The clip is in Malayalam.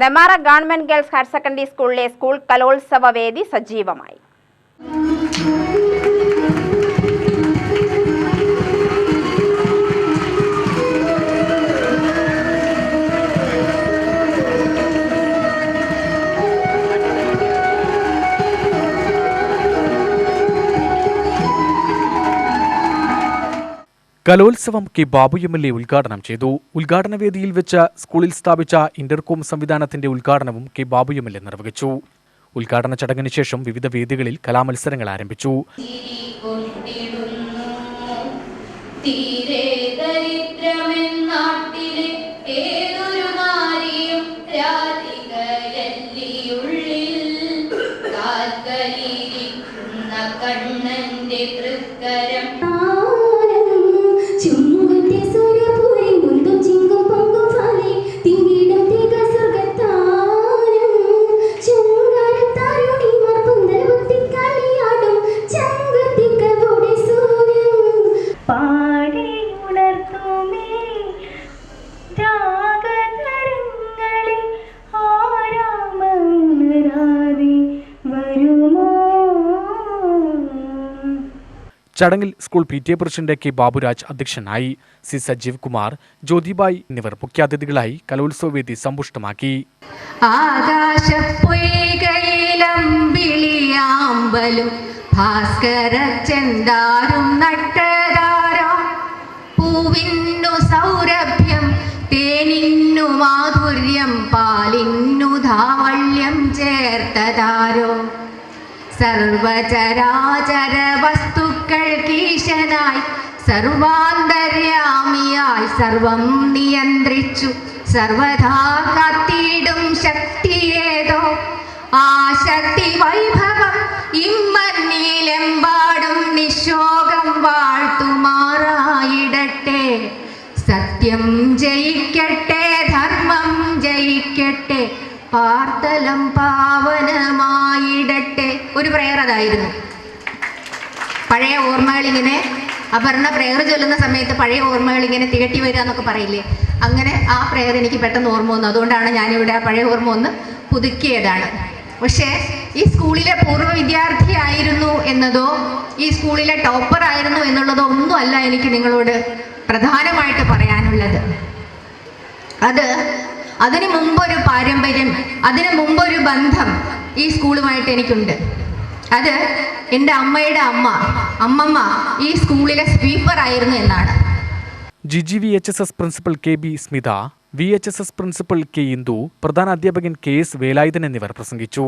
Nemmara government girls higher secondary സ്കൂളിലെ സ്കൂൾ കലോത്സവ വേദി സജീവമായി. കലോത്സവം K Babu M L A ഉദ്ഘാടനം ചെയ്തു. ഉദ്ഘാടന വേദിയിൽ വെച്ച് സ്കൂളിൽ സ്ഥാപിച്ച ഇന്റർകോം സംവിധാനത്തിന്റെ ഉദ്ഘാടനവും K Babu M L A നിർവഹിച്ചു. ഉദ്ഘാടന ചടങ്ങിന് ശേഷം വിവിധ വേദികളിൽ കലാമത്സരങ്ങൾ ആരംഭിച്ചു. കണ്ണന്റെ രാഗതരങ്ങളിൽ വരുമോ? ചടങ്ങിൽ school P T A president K Baburaj അധ്യക്ഷനായി സി സജീവ് കുമാർ ജ്യോതിബായ് എന്നിവർ മുഖ്യാതിഥികളായി കലോത്സവ വേദി സമ്പുഷ്ടമാക്കി. ആകാശം ഭാസ്കര ചെന്താരും സർവചരാചര വസ്തുക്കൾ കീശനായി സർവാന്തര്യാമിയായി സർവം നിയന്ത്രിച്ചു. സർവധാ കത്തിയിടും ശക്തിയേതോ? ആ ശക്തി വൈഭവം ഇമ്മന്നീലെമ്പാടും നിശോകം വാഴ്ത്തുമാറായിടട്ടെ. സത്യം ജയിക്കട്ടെ ധർമ്മം ജയിക്കട്ടെ പാർത്തലം ഒരു പ്രെയർ അതായിരുന്നു. പഴയ ഓർമ്മകളിങ്ങനെ അപർണ പ്രെയർ ചൊല്ലുന്ന സമയത്ത് പഴയ ഓർമ്മകൾ ഇങ്ങനെ തികട്ടി വരിക എന്നൊക്കെ പറയില്ലേ? അങ്ങനെ ആ പ്രെയർ എനിക്ക് പെട്ടെന്ന് ഓർമ്മ വന്നു. അതുകൊണ്ടാണ് ഞാനിവിടെ ആ പഴയ ഓർമ്മ ഒന്ന് പുതുക്കിയതാണ്. പക്ഷേ ഈ സ്കൂളിലെ പൂർവ വിദ്യാർത്ഥി ആയിരുന്നു എന്നതോ ഈ സ്കൂളിലെ ടോപ്പർ ആയിരുന്നു എന്നുള്ളതോ ഒന്നുമല്ല എനിക്ക് നിങ്ങളോട് പ്രധാനമായിട്ട് പറയാനുള്ളത്. അത് അതിനു മുമ്പൊരു പാരമ്പര്യം അതിനു മുമ്പൊരു ബന്ധം ഈ സ്കൂളുമായിട്ട് എനിക്കുണ്ട്. അത് എന്റെ അമ്മയുടെ അമ്മ അമ്മമ്മ ഈ സ്കൂളിലെ സ്വീപ്പർ ആയിരുന്നു എന്നാണ്. G G V H S S principal K B Smitha V H S S principal K Indu പ്രധാന അധ്യാപകൻ കെ എസ് വേലായുധൻ എന്നിവർ പ്രസംഗിച്ചു.